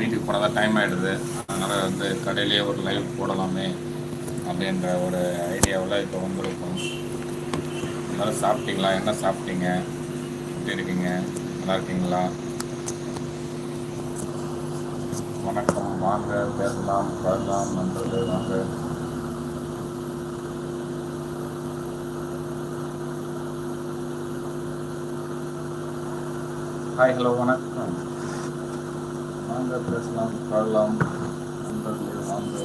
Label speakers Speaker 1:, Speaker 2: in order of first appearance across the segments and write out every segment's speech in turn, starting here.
Speaker 1: வீட்டுக்கு போனால் தான் டைம் ஆகிடுது அதனால் வந்து கடையிலேயே ஒரு லைவ் போடலாமே அப்படின்ற ஒரு ஐடியாவில் இப்போ வந்திருக்கும் அதனால் சாப்பிட்டீங்களா என்ன சாப்பிட்டீங்க எப்படி இருக்கீங்க நல்லா இருக்கீங்களா வணக்கம் வாங்க பேசலாம் பேசலாம் நண்பர்கள் வாங்க ஹாய் ஹலோ வணக்கம் வாங்க பேசலாம் பாடலாம் நண்பர்களே வாங்க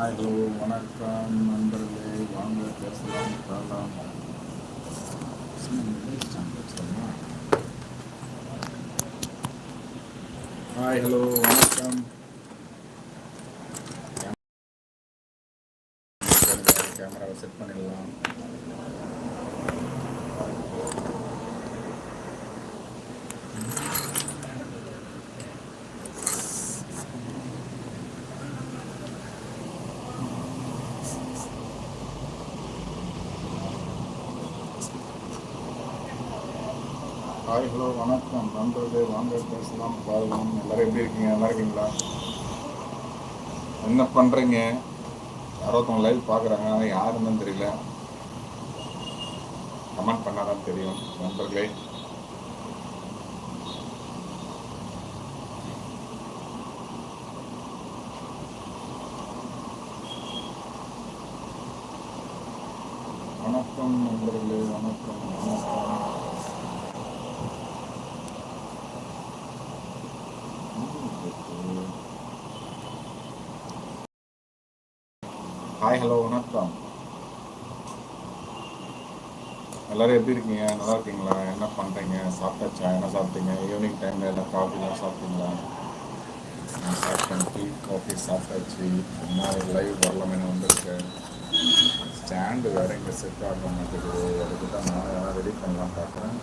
Speaker 1: ஹலோ வணக்கம் நண்பர்களே வாங்க பேசலாம் பாடலாம் பேசலாம் ஹாய் ஹலோ வணக்கம் கேமராவை செட் பண்ணிடலாம் ஹாய் ஹலோ வணக்கம் நண்பர்களே வாங்க பேசலாம் பாருங்க எல்லாரும் எப்படி இருக்கீங்க நல்லா இருக்கீங்களா என்ன பண்ணுறீங்க யாரோ ஒருத்தவங்க லைவ் பார்க்குறாங்க ஆனால் யாருன்னு தெரியல கமெண்ட் பண்ணாதான் தெரியும் நண்பர்களே ஹலோ வணக்கம் எல்லாரும் எப்படி இருக்கீங்க நல்லா இருக்கீங்களா என்ன பண்ணுறீங்க சாப்பிட்டாச்சா என்ன சாப்பிட்டீங்க ஈவினிங் டைமில் எல்லாம் காஃபிலாம் சாப்பிட்டீங்களா நான் சாப்பிட்டேன் டீ காஃபி சாப்பிட்டாச்சு என்ன லைவ் வரலாமே வந்திருக்கு ஸ்டாண்டு வேறு இங்கே செட் ஆக மாட்டேங்குது அதுக்கு தான் நான் வேணால் ரெடி பண்ணலாம் பார்க்குறேன்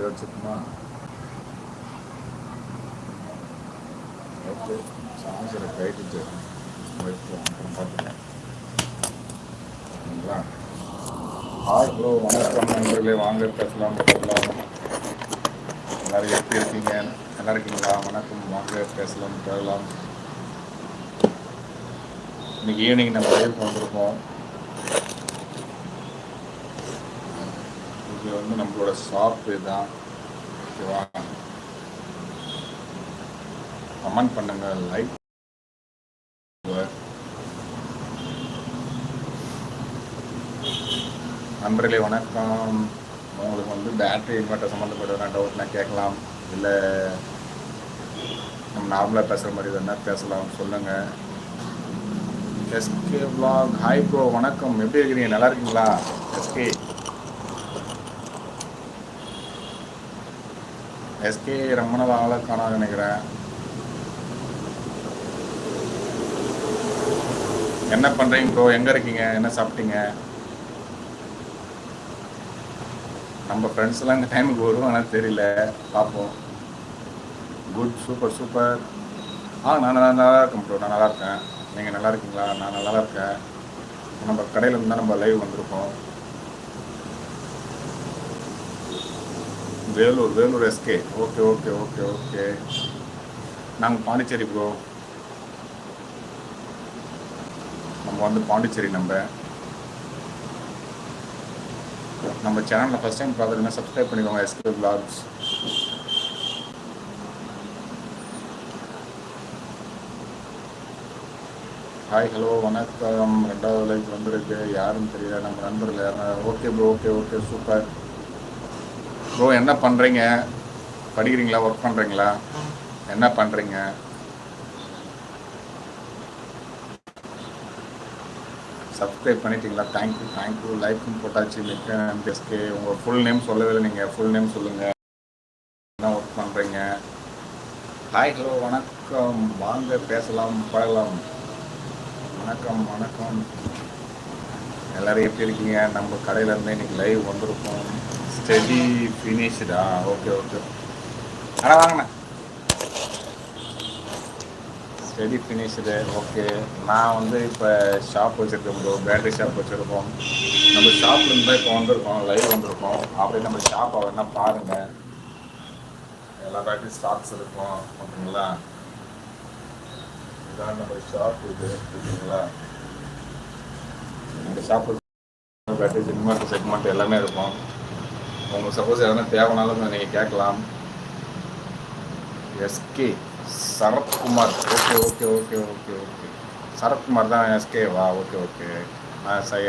Speaker 1: இப்படி ஓகே சார்ஜரை கைட்டு வைப்போம் சரிங்களா ஹாய் வணக்கம் நண்பர்களே வாங்க பேசலாம் பேசலாம் எல்லோரும் எப்படி இருக்கீங்க நல்லா இருக்கீங்களா வணக்கம் வாங்க பேசலாம் பேசலாம் இன்னைக்கு ஈவினிங் நம்ம வயலுக்கு வந்திருக்கோம் இது வந்து நம்மளோட ஷாப் இதுதான் ஓகேவா கமெண்ட் பண்ணுங்கள் லைக் நண்பர்களே வணக்கம் உங்களுக்கு வந்து பேட்ரி இன்வெர்ட்டர் சம்மந்தப்பட்டதுனா டவுட்னா கேட்கலாம் இல்லை நம்ம நார்மலாக பேசுகிற மாதிரி எதுனா பேசலாம் சொல்லுங்கள் எஸ்கே பிளாக் ஹாய் ப்ரோ வணக்கம் எப்படி இருக்கிறீங்க நல்லா இருக்கீங்களா எஸ்கே எஸ்கே ரொம்ப நாள் ஆகல நினைக்கிறேன் என்ன பண்ணுறீங்க ப்ரோ எங்கே இருக்கீங்க என்ன சாப்பிட்டீங்க நம்ம ஃப்ரெண்ட்ஸ்லாம் அந்த டைமுக்கு வரும் ஆனால் தெரியல பார்ப்போம் குட் சூப்பர் சூப்பர் ஆ நான் நல்லா நல்லா இருக்கேன் ப்ரோ நான் நல்லா இருக்கேன் நீங்கள் நல்லா இருக்கீங்களா நான் நல்லா இருக்கேன் நம்ம கடையில் இருந்தால் நம்ம லைவ் வந்திருக்கோம் Vellore Vellore SK okay okay okay okay நாங்கள் பாண்டிச்சேரி ப்ரோ நம்ம வந்து பாண்டிச்சேரி நம்ம நம்ம சேனலில் ஃபஸ்ட் டைம் பார்த்துருந்தா சப்ஸ்கிரைப் பண்ணிக்கோங்க எஸ்கே பிளாக்ஸ் ஹாய் ஹலோ வணக்கம் ரெண்டாவது லைக் வந்திருக்கு யாருன்னு தெரியல நம்ம நண்பர்கள் யாருன்னா okay bro okay okay super bro என்ன பண்ணுறீங்க படிக்கிறீங்களா ஒர்க் பண்ணுறீங்களா என்ன பண்ணுறீங்க சப்ஸ்கிரைப் பண்ணிட்டீங்களா தேங்க்யூ தேங்க்யூ லைக்கும் போட்டாச்சு லிக்கே உங்கள் ஃபுல் நேம் சொல்லவே இல்லை நீங்கள் ஃபுல் நேம் சொல்லுங்கள் என்ன ஒர்க் பண்ணுறீங்க ஹாய் ஹலோ வணக்கம் வாங்க பேசலாம் பழகலாம் வணக்கம் வணக்கம் எல்லோரும் எப்படி இருக்கீங்க நம்ம கடையிலேருந்து இன்றைக்கி லைவ் வந்திருக்கோம் ஸ்டெடி ஃபினிஷ்டா ஓகே ஓகே ஆனால் வாங்கண்ணா ஸ்டெடி ஃபினிஷ்டு ஓகே நான் வந்து இப்போ ஷாப் வச்சுருக்கேன் ப்ரோ பேட்டரி ஷாப் வச்சுருக்கோம் நம்ம ஷாப்லேருந்து தான் இப்போ வந்திருக்கோம் லைவ் வந்திருக்கோம் அப்படியே நம்ம ஷாப்பை வேணால் பாருங்கள் எல்லா பேட்டரி ஸ்டாக்ஸ் இருக்கும் ஓகேங்களா இதுதான் நம்ம ஷாப் இது ஓகேங்களா எங்கள் ஷாப் பேட்டரி செக்மெண்ட் செக்மெண்ட் எல்லாமே இருக்கும் உங்களுக்கு சப்போஸ் எதனா தேவைனாலும் நீங்கள் கேட்கலாம் SK Sarathkumar okay okay okay okay okay Sarathkumar தான் எஸ்கேவா ஓகே ஓகே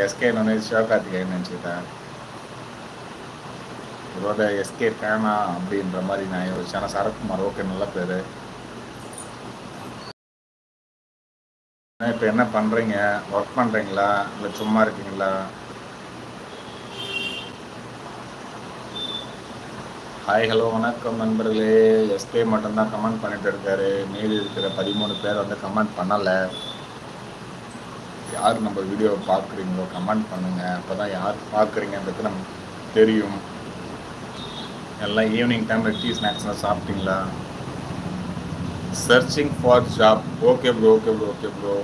Speaker 1: எஸ்கே நினைச்சு சிவகார்த்திகை நினச்சிக்கிட்டேன் இதோட எஸ்கே ஃபேனா அப்படின்ற மாதிரி நான் யோசிச்சேன் ஆனால் சரத்குமார் ஓகே நல்ல பேர் இப்போ என்ன பண்ணுறீங்க ஒர்க் பண்ணுறீங்களா இல்லை சும்மா இருக்கீங்களா ஹாய் ஹலோ வணக்கம் நண்பர்களே எஸ்பே மட்டும்தான் கமெண்ட் பண்ணிட்டு இருக்காரு மீதி இருக்கிற பதிமூணு பேர் வந்து கமெண்ட் பண்ணலை யார் நம்ம வீடியோவை பார்க்குறீங்களோ கமெண்ட் பண்ணுங்க அப்போ தான் யார் பார்க்குறீங்கன்றது நமக்கு தெரியும் எல்லாம் ஈவினிங் டைமில் டீ ஸ்நாக்ஸ்லாம் சாப்பிட்டீங்களா searching for job okay bro okay bro okay bro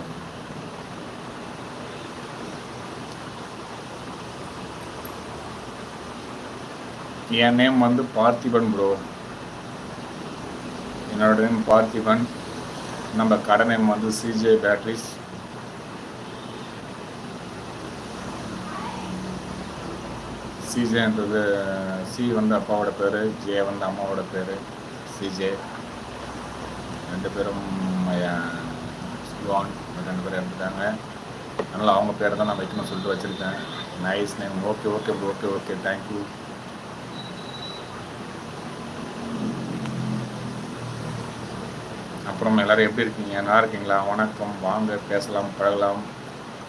Speaker 1: என் நேம் வந்து பார்த்திபன் ப்ரோ என்னோட நேம் பார்த்திபன் நம்ம கடை நேம் வந்து சிஜே பேட்ரிஸ் சிஜேன்றது சி வந்து அப்பாவோட பேர் ஜே வந்து அம்மாவோட பேர் சிஜே ரெண்டு பேரும் சிவான் ரெண்டு பேரும் இருந்துட்டாங்க அதனால் அவங்க பேரை தான் நான் வைக்கணும்னு சொல்லிட்டு வச்சுருக்கேன் nice name okay okay okay okay thank you அப்புறம் எல்லோரும் எப்படி இருக்கீங்க நல்லா இருக்கீங்களா வணக்கம் வாங்க பேசலாம் பழகலாம்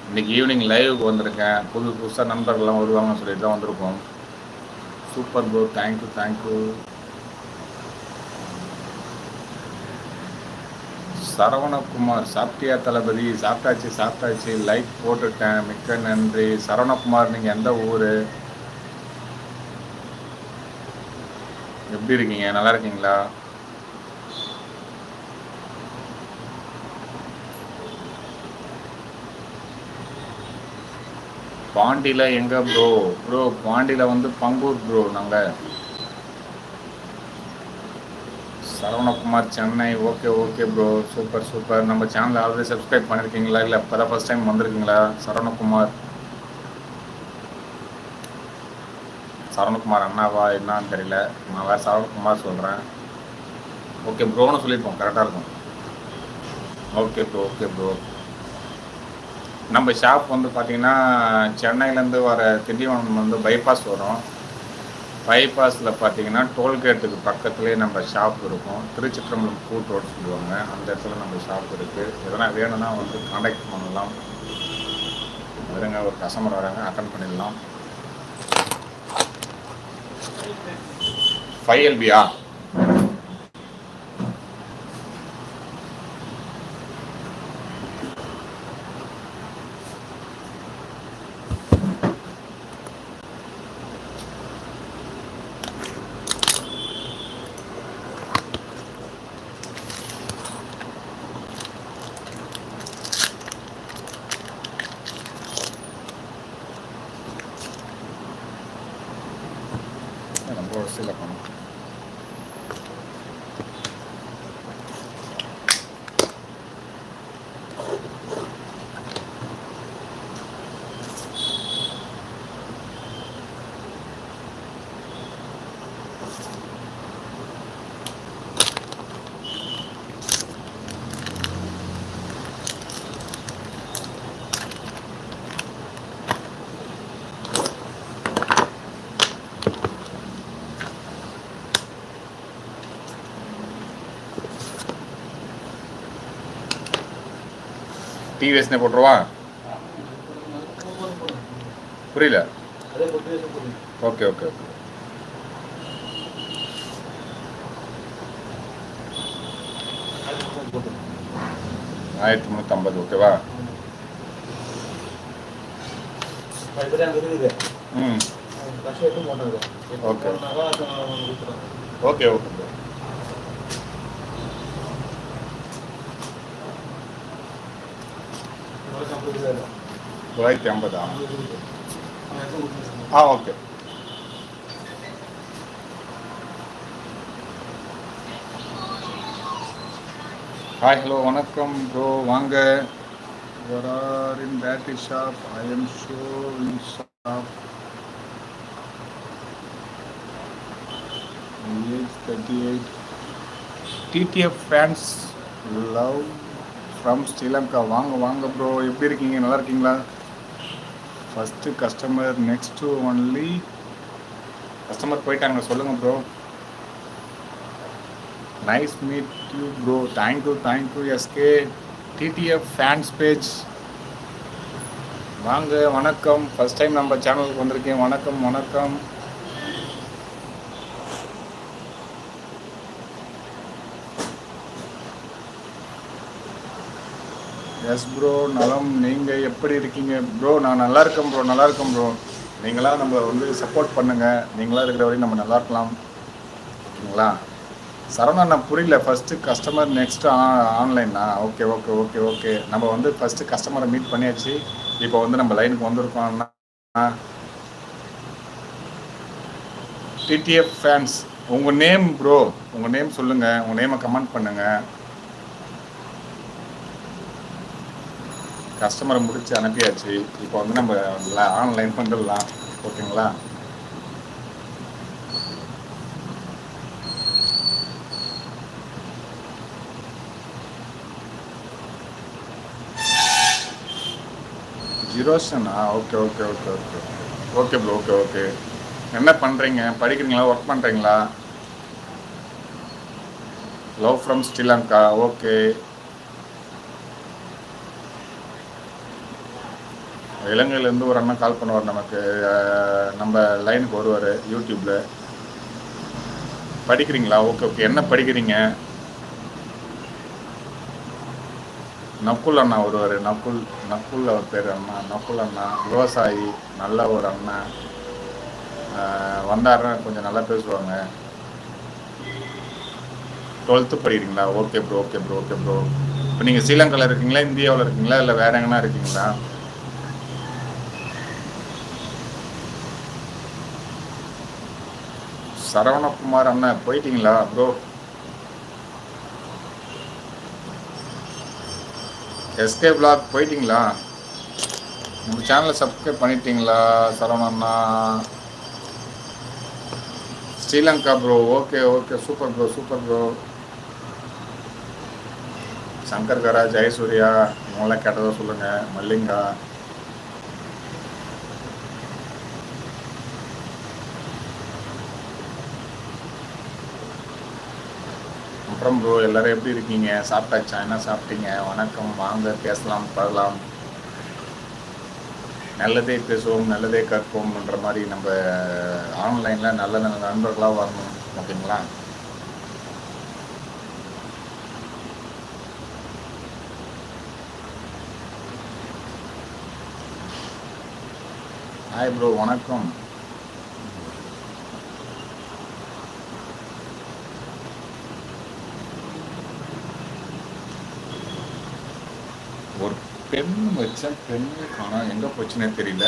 Speaker 1: இன்றைக்கி ஈவினிங் லைவுக்கு வந்திருக்கேன் புது புதுசாக நண்பர்கள்லாம் வருவாங்கன்னு சொல்லிட்டு தான் வந்திருக்கோம் super bro thank you thank you Saravanakumar சாப்பிட்டியா தளபதி சாப்பிட்டாச்சு சாப்பிட்டாச்சு லைக் போட்டுட்டேன் மிக்க நன்றி சரவணகுமார் நீங்கள் எந்த ஊர் எப்படி இருக்கீங்க நல்லா இருக்கீங்களா பாண்டியில் எங்கே ப்ரோ ப்ரோ பாண்டியில் வந்து பங்கூர் ப்ரோ நாங்கள் Saravanakumar Chennai okay okay bro super super நம்ம சேனல் ஆல்ரெடி சப்ஸ்கிரைப் பண்ணியிருக்கீங்களா இல்லை இப்போ தான் ஃபஸ்ட் டைம் வந்திருக்கீங்களா சரவணகுமார் சரவணகுமார் அண்ணாவா என்னான்னு தெரியல நான் வேறு சரவணகுமார் சொல்கிறேன் ஓகே ப்ரோன்னு சொல்லியிருப்போம் கரெக்டாக இருக்கும் ஓகே ப்ரோ ஓகே ப்ரோ நம்ம ஷாப் வந்து பார்த்திங்கன்னா சென்னையிலேருந்து வர திண்டிவனம் வந்து பைபாஸ் வரும் பைபாஸில் பார்த்தீங்கன்னா டோல்கேட்டுக்கு பக்கத்துலேயே நம்ம ஷாப் இருக்கும் திருச்சிற்றம்பலம் கூட்டு ரோடு சொல்லுவாங்க அந்த இடத்துல நம்ம ஷாப் இருக்குது எதனா வேணும்னா வந்து காண்டாக்ட் பண்ணலாம் வருங்க ஒரு கஸ்டமர் வராங்க அட்டன் பண்ணிடலாம் ஃபைவ் எல்பியா டிவிஎஸ்னே போட்டுருவான் புரியல ஓகே ஓகே ஓகே ஆயிரத்தி முந்நூற்றம்பது ஓகேவா ம் ஓகே ஓகே ஓகே தொள்ளாயிரத்தி ஐம்பதா ஆ ஓகே ஹாய் ஹலோ வணக்கம் ப்ரோ வாங்க வரார் in battery shop I am show in shop thirty eight TTF fans love from Sri Lanka வாங்க வாங்க ப்ரோ எப்படி இருக்கீங்க நல்லா இருக்கீங்களா first customer next only customer போயிட்டாங்க சொல்லுங்கள் bro nice meet you bro thank you thank you SK TTF fans page வாங்க வணக்கம் ஃபஸ்ட் டைம் நம்ம சேனலுக்கு வந்திருக்கேன் வணக்கம் வணக்கம் எஸ் ப்ரோ நலம் நீங்கள் எப்படி இருக்கீங்க ப்ரோ நான் நல்லா இருக்கேன் ப்ரோ நல்லா இருக்கேன் ப்ரோ நீங்களாம் நம்ம வந்து சப்போர்ட் பண்ணுங்கள் நீங்களாம் இருக்கிற வரையும் நம்ம நல்லா இருக்கலாம் ஓகேங்களா சரவணா நான் புரியல ஃபஸ்ட்டு கஸ்டமர் நெக்ஸ்ட்டு ஆ ஆன்லைனா ஓகே ஓகே ஓகே ஓகே நம்ம வந்து ஃபஸ்ட்டு கஸ்டமரை மீட் பண்ணியாச்சு இப்போ வந்து நம்ம லைனுக்கு வந்திருக்கோம்னா டிடிஎஃப் ஃபேன்ஸ் உங்கள் நேம் ப்ரோ உங்கள் நேம் சொல்லுங்கள் உங்கள் நேமை கமெண்ட் பண்ணுங்கள் கஸ்டமரை முடிச்சு அனுப்பியாச்சு இப்போ வந்து நம்ம ஆன்லைன் பண்ணிடலாம் ஓகேங்களா ஜீரோஷனா okay okay okay okay okay bro okay okay என்ன பண்ணுறீங்க படிக்கிறீங்களா ஒர்க் பண்ணுறீங்களா லவ் ஃப்ரம் ஸ்ரீலங்கா ஓகே இலங்கையிலேருந்து ஒரு அண்ணன் கால் பண்ணுவார் நமக்கு நம்ம லைனுக்கு வருவார் யூடியூப்பில் படிக்கிறீங்களா ஓகே ஓகே என்ன படிக்கிறீங்க நக்குல் அண்ணா வருவார் நக்குல் நக்குல் அவர் பேர் அண்ணா நக்குல் அண்ணா விவசாயி நல்ல ஒரு அண்ணா வந்தாருன்னா கொஞ்சம் நல்லா பேசுவாங்க டுவெல்த்து படிக்கிறீங்களா okay bro okay bro okay bro இப்போ நீங்கள் ஸ்ரீலங்காவில் இருக்கீங்களா இந்தியாவில் இருக்கீங்களா இல்லை வேற எங்கன்னா இருக்கீங்களா சரவணகுமார் அண்ணன் போயிட்டீங்களா ப்ரோ எஸ்கே பிளாக் போயிட்டீங்களா நம்ம சேனலை சப்ஸ்கிரைப் பண்ணிட்டீங்களா சரவணண்ணா Sri Lanka bro okay okay super bro super bro Shankar கராஜ் ஐஸ்வர்யா இவங்களாம் கேட்டதாக சொல்லுங்கள் மல்லிங்கா வணக்கம் ப்ரோ எல்லாரும் எப்படி இருக்கீங்க சாப்பிட்டாச்சா என்ன சாப்பிட்டீங்க வணக்கம் வாங்க பேசலாம் பழலாம் நல்லதே பேசுவோம் நல்லதே கற்போம்ன்ற மாதிரி நம்ம ஆன்லைனில் நல்ல நல்ல நண்பர்களாக வரணும் ஓகேங்களா ஹாய் ப்ரோ வணக்கம் பெண் வச்சேன் பெண்ணு காணோம் எங்கே போச்சுன்னே தெரியல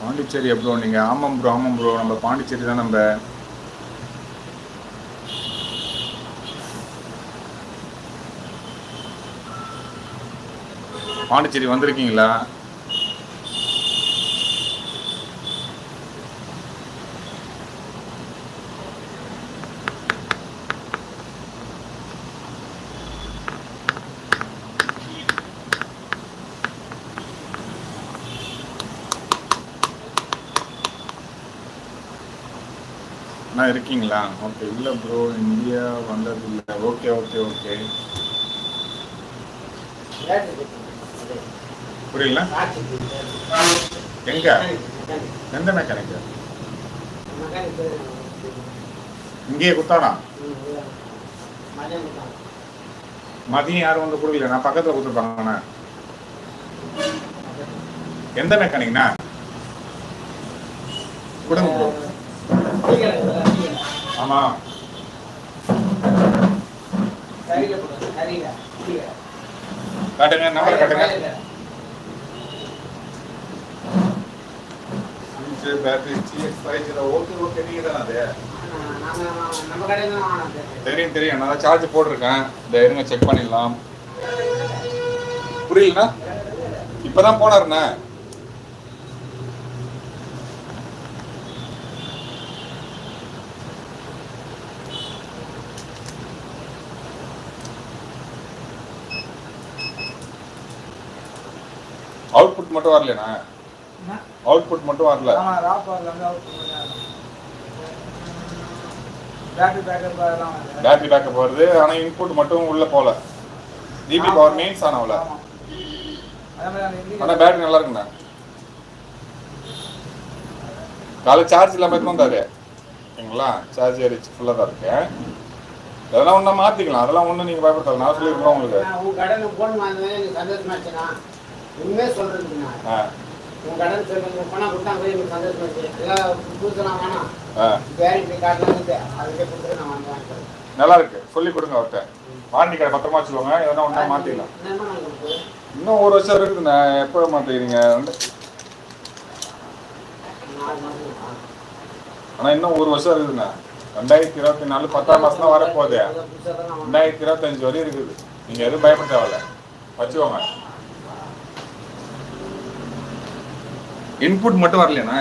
Speaker 1: பாண்டிச்சேரி எவ்வளோ நீங்கள் ஆமாம் ப்ரோ ஆமாம் ப்ரோ நம்ம பாண்டிச்சேரி தான் நம்ம பாண்டிச்சேரி வந்திருக்கீங்களா இருக்கீங்களா ஓகே இல்லை ப்ரோ இந்தியா வந்தது இல்லை ஓகே ஓகே ஓகே புரியல எங்க எந்த மெக்கானிக் இங்கே குத்தாடா மதியம் யாரும் வந்து கொடுக்கல நான் பக்கத்தில் கொடுத்துருப்பாங்கண்ணா எந்த மெக்கானிக்னா கொடுங்க ப்ரோ ஆமா காட்டுங்க நம்பர் காட்டுங்க பேட்டரி ஓகே ஓகே தெரியும் தெரியும் நான் சார்ஜ் போட்டிருக்கேன் இருங்க செக் பண்ணிடலாம் புரியலண்ணா இப்போதான் போனாருண்ணே அவுட்புட் மட்டும் வரலண்ணா அவுட்புட் மட்டும் வரல பேட்டரி பேக்கப் வருது ஆனா இன்புட் மட்டும் உள்ள போல ஜிபி பவர் மெயின்ஸ் ஆனவல ஆனா பேட்டரி நல்லா இருக்குண்ணா காலை சார்ஜ் இல்லாமல் எடுத்து வந்தாரு ஓகேங்களா சார்ஜ் ஏறிச்சு ஃபுல்லாக தான் இருக்கு அதெல்லாம் ஒன்றா மாற்றிக்கலாம் அதெல்லாம் ஒன்றும் நீங்கள் பயப்படுத்தல நான் சொல்லியிருக்கோம்
Speaker 2: உங்களுக்கு உண்மையே
Speaker 1: நல்லா இருக்கு கொடுங்க அவர்கிட்ட பத்திரமா வச்சுக்கோங்க எதனா ஒன்றா இன்னும் ஒரு வருஷம் ஆனால் இன்னும் ஒரு வருஷம் ரெண்டாயிரத்தி இருபத்தி நாலு பத்தாம் ரெண்டாயிரத்தி இருபத்தஞ்சு வரையும் இருக்குது நீங்கள் எதுவும் பயப்பட தேவையில்ல வச்சுக்கோங்க இன்புட் மட்டும் வரலனா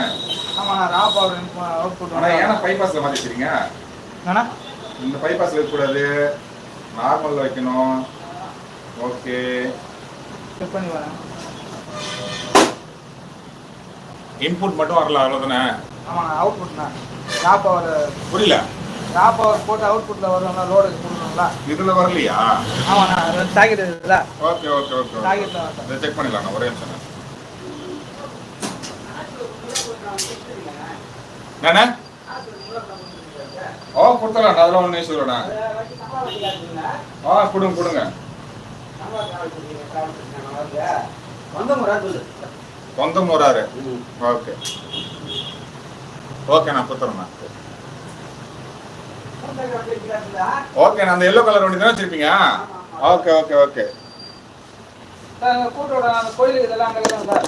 Speaker 1: ஆமா நான் ரா பவர் அவுட்புட் ஆனா ஏனா பைபாஸ்ல வச்சிருக்கீங்க ஆனா இந்த பைபாஸில் இருக்கக்கூடாது கூடாது வைக்கணும் ஓகே செக் பண்ணி வரேன் இன்புட் மட்டும் வரல அவ்வளவுதானே
Speaker 2: ஆமா நான் அவுட்புட் தான் ரா பவர் புரியல ரா பவர் போட்டு அவுட்புட்ல வரணும்னா லோடு கொடுக்கணும்ல
Speaker 1: இதுல வரலையா
Speaker 2: ஆமா நான் target
Speaker 1: okay okay okay target check பண்ணிடலாம் ஒரே நிமிஷம் என்னண்ணே ஓ கொடுத்துடலாம் அதெல்லாம் ஒன்றும் சொல்லுண்ணா ஆ கொடுங்க கொடுங்க சொந்த முறாரு ஓகே ஓகே நான் கொடுத்துறேண்ணா ஓகே அந்த எல்லோ கலர் ஒன்று தான் வச்சிருப்பீங்க ஓகே ஓகே ஓகே
Speaker 2: கூட்டோட கோயிலுக்கு இதெல்லாம் சார்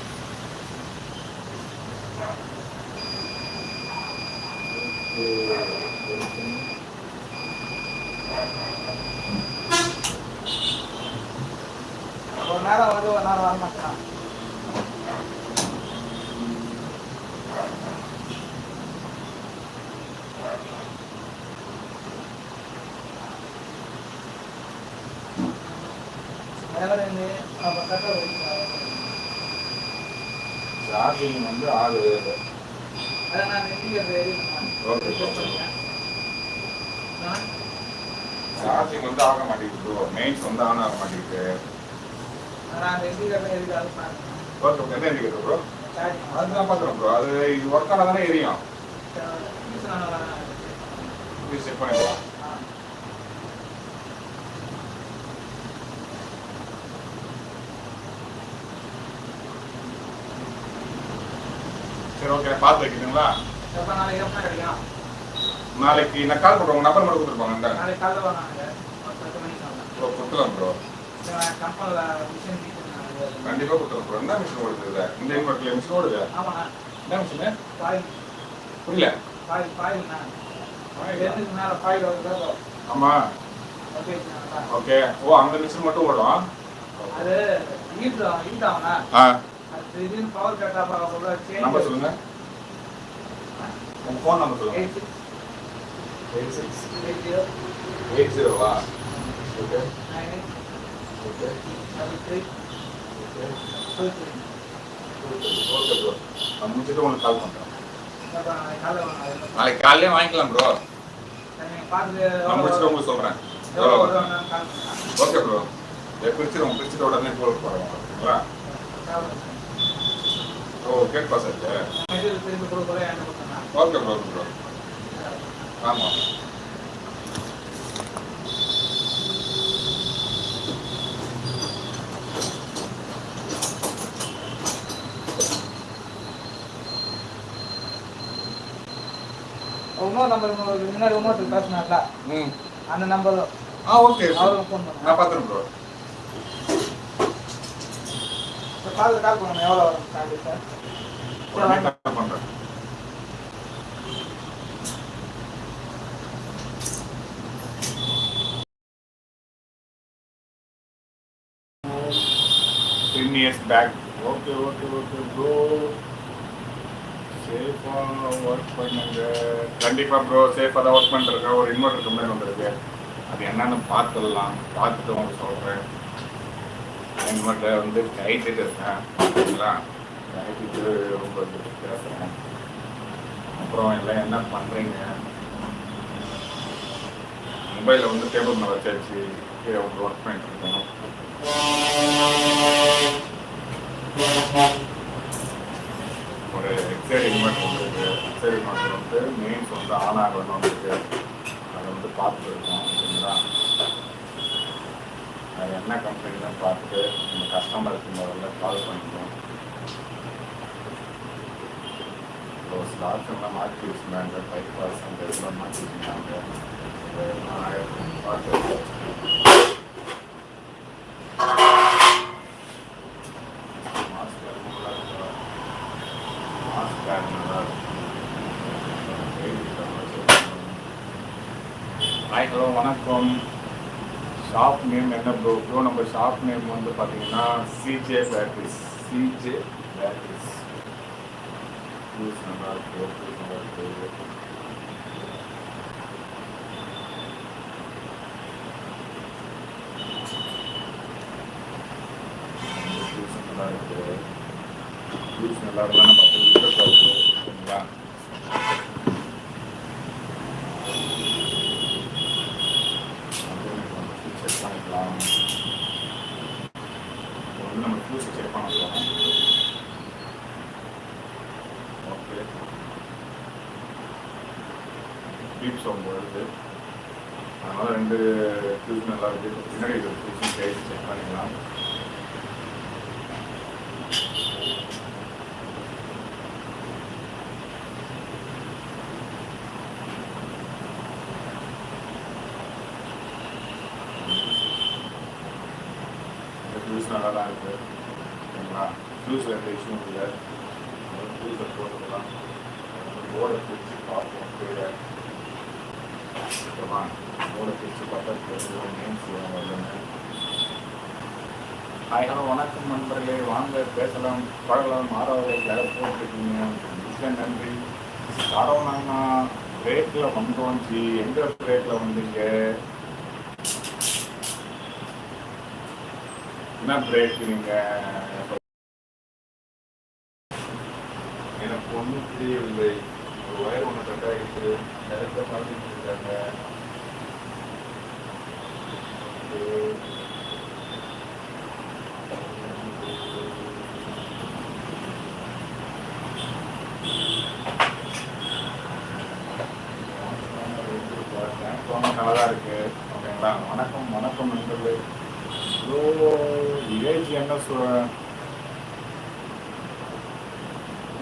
Speaker 1: ஒரு நேரம் வருது ஒரு நேரம் வரமாட்டான் சார்ஜிங் வந்து ஆகுது
Speaker 2: அதை நான் நெஞ்சிக்கிறது
Speaker 1: சார்ஜிங் வந்து ஆக மாட்டேங்குது மெயின்ஸ் வந்து ஆன் ஆக மாட்டேங்குது ஓகே ஓகே என்ன இருக்குது ப்ரோ அது நான் பார்க்குறேன் ப்ரோ அது இது ஒர்க் ஆனால் தானே எரியும் செக் பண்ணிக்கலாம் சரி ஓகே பார்த்து வைக்கிறீங்களா நாளைக்கு நான் கால் பண்ணுறோம் நம்பர் மட்டும் கொடுத்துருப்பாங்க நாளைக்கு காலையில் வாங்க ப்ரோ கொடுத்துலாம் ப்ரோ கண்டிப்பாக கொடுத்துரும் ப்ரோ என்ன மிஷின் ஓடுது இந்த இன்வெர்ட்டில் மிஷின் ஓடுது என்ன மிஷின் புரியல ஆமா ஓகே ஓ அந்த மிஷின் மட்டும் ஓடும்
Speaker 2: அது ஈட் ஈட் ஆகுனா திடீர்னு பவர் கட் ஆஃப்
Speaker 1: ஆக உங்கள் ஃபோன் நம்பர் சொல்லுங்கள் எயிட் சிக்ஸ் எயிட் ஜீரோவா
Speaker 2: okay okay okay okay
Speaker 1: bro நான் முடிச்சுட்டு உங்களுக்கு கால் பண்ணுறேன் நாளைக்கு காலையிலே வாங்கிக்கலாம் ப்ரோ நான் முடிச்சுட்டு உங்களுக்கு சொல்கிறேன் ஓகே ப்ரோ பிரிச்சிடும் பிரிச்சிட்ட உடனே போல் போகிறோம் ஓகேங்களா ஓ கேட்பா சார் ஓகே ப்ரோ ப்ரோ ஆமாம்
Speaker 2: நம்பர் முன்னாடி இன்னொருத்தர் பேசினார்ல நம்பர்
Speaker 1: ஆ ஓகே அவருக்கு ஃபோன் ப்ரோ
Speaker 2: கால் பண்ணுங்க எவ்வளோ வரும்
Speaker 1: ten years back okay okay okay bro சேஃபாக ஒர்க் பண்ணுங்க கண்டிப்பாக ப்ரோ சேஃபாக தான் ஒர்க் பண்ணுறேன் ஒரு இன்வெர்டர் கம்ப்ளைண்ட் வந்துருக்கு அது என்னன்னு பார்த்துடலாம் பார்த்துட்டு உங்களுக்கு சொல்கிறேன் இன்வெர்டர் வந்து கைட்டுட்டு இருக்கேன் சரிங்களா ரொம்ப பேசுகிறேன் அப்புறம் எல்லாம் என்ன பண்ணுறீங்க மொபைலில் வந்து டேபிள் மேலே வச்சாச்சு ஒர்க் பண்ணிட்டு இருக்கணும் ஒரு எக்ஸைரிமெண்ட் வந்துருக்கு எக்ஸைரிமெண்ட் வந்து மெயின்ஸ் வந்து ஆன் ஆகணும் வந்துருக்கு அதை வந்து பார்த்துருக்கோம் அப்படிங்களா அது என்ன கம்பெனிலாம் பார்த்துட்டு நம்ம கஸ்டமருக்கு முதல்ல கால் பண்ணிக்கணும் ஒரு ஸ்லாட்லாம் மாற்றி வச்சுருந்தாங்க ஃபைவ் அந்த இதெல்லாம் மாற்றி வச்சுருந்தாங்க ஆயிரம் பார்த்து ஹலோ வணக்கம் ஷாப் நேம் என்ன ப்ரோ ப்ரோ நம்ம ஷாப் நேம் வந்து பார்த்தீங்கன்னா CJ batteries CJ batteries use நல்லா இருக்கு ஓகே நல்லா இருக்கு நல்லா இருக்கு யூஸ் நல்லா இருக்குன்னு இருக்குது ஓகேங்களா ஃபியூஸில் எந்த இல்லை ஃபியூஸை போட்டுக்கலாம் போர்டை பிரித்து பார்ப்போம் கீழே போர்டை பிரித்து பார்த்தா நேம்ஸ் சொல்லுவாங்க இல்லைன்னு ஹலோ வணக்கம் நண்பர்களே வாங்க பேசலாம் பழகலாம் மாறாவதைக்காக போட்டுருக்கீங்க மிக்க நன்றி காரணம்னா பிரேக்கில் வந்தோம் ஜி எங்கே பிரேக்கில் வந்தீங்க என்ன பிரேக் நீங்கள் எனக்கு ஒன்றும் தெரியவில்லை ஒரு ஒண்ணு ஒன்று கட்டாயிருக்கு நிறைய பார்த்துட்டு இருக்காங்க நல்லா இருக்கு ஓகேங்களா வணக்கம் வணக்கம் நண்பர்களே ஏஜ் என்ன சொல்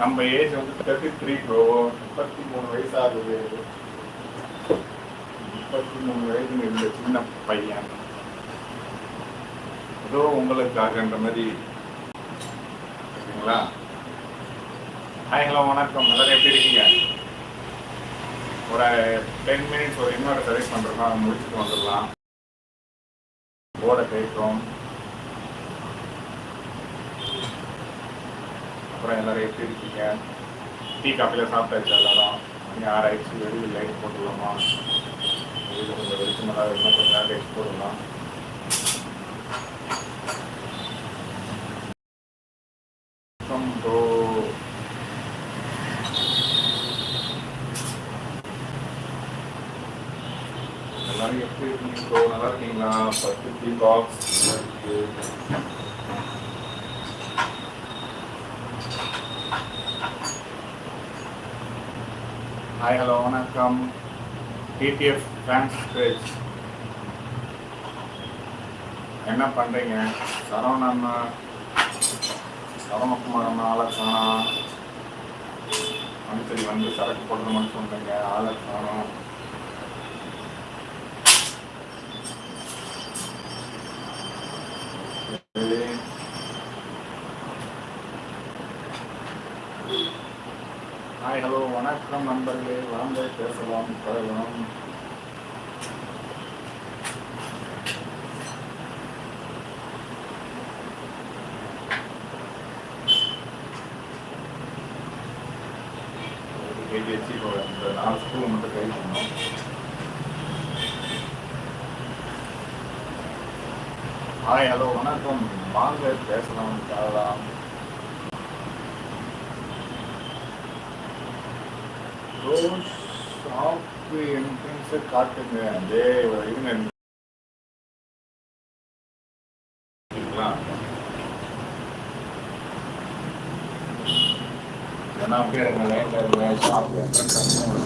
Speaker 1: நம்ம ஏஜ் வந்து தேர்ட்டி த்ரீ ப்ரோ முப்பத்தி மூணு வயசு ஆகுது முப்பத்தி மூணு வயசு இந்த சின்ன பையன் ஏதோ உங்களுக்காகன்ற மாதிரி ஓகேங்களா ஹாய் வணக்கம் எல்லாரும் எப்படி இருக்கீங்க ஒரு டென் மினிட்ஸ் ஒரு இன்னொரு சர்வீஸ் பண்ணுறோம்னா முடிச்சுட்டு வந்துடலாம் போர்டை பேசுவோம் அப்புறம் எல்லாரும் எப்படி இருக்கீங்க டீ காஃபியில் சாப்பிட்டாச்சு எல்லாரும் மணி ஆறாயிடுச்சு வெளியில் லைட் போட்டுடலாமா வெளியில் கொஞ்சம் நல்லா இருந்தால் கொஞ்சம் நேரம் லைட் போடலாம் ப்ரோ மாதிரி நல்லா இருக்கீங்களா பத்து டீ ஹாய் ஹலோ வணக்கம் டிடிஎஃப் ஃபேன்ஸ் என்ன பண்ணுறீங்க சரவணம்மா சரவணகுமார் அண்ணா ஆளை காணும் மனுஷரி வந்து சரக்கு போடணும்னு சொல்கிறீங்க ஆளை காணும் ஹாய் ஹலோ வணக்கம் நண்பர்களே வாங்க பேசலாம் பழகலாம் இந்த மட்டும் ஹாய் ஹலோ வணக்கம் வாங்க பேசலாம் பழகலாம் எதுக்கு என்ட்ரன்ஸை காட்டுங்க அதே ஏன்னா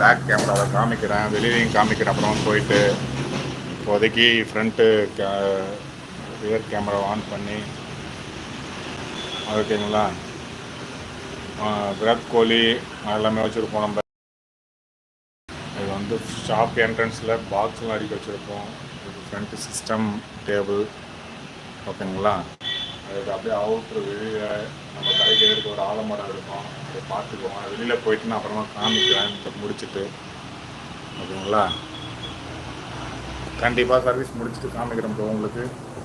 Speaker 1: பேக் கேமராவை காமிக்கிறேன் வெளியிலையும் காமிக்கிறேன் அப்புறம் போயிட்டு இப்போதைக்கு ஃப்ரண்ட்டு ரியர் கேமரா ஆன் பண்ணி ஓகேங்களா விராட் கோலி எல்லாமே வச்சுருப்போம் நம்ம வந்து ஷாப் என்ட்ரன்ஸில் பாக்ஸ்லாம் அடிக்க வச்சுருக்கோம் இது ஃப்ரண்ட்டு சிஸ்டம் டேபிள் ஓகேங்களா அதுக்கு அப்படியே அவுட்ரு வெளியில் நம்ம கடைக்கு எதிர்க்க ஒரு ஆலமரம் இருக்கும் அதை பார்த்துக்குவோம் வெளியில் போயிட்டு நான் அப்புறமா காமிக்கிறேன் முடிச்சுட்டு ஓகேங்களா கண்டிப்பாக சர்வீஸ் முடிச்சுட்டு காமிக்கிறோம் ப்ரோ உங்களுக்கு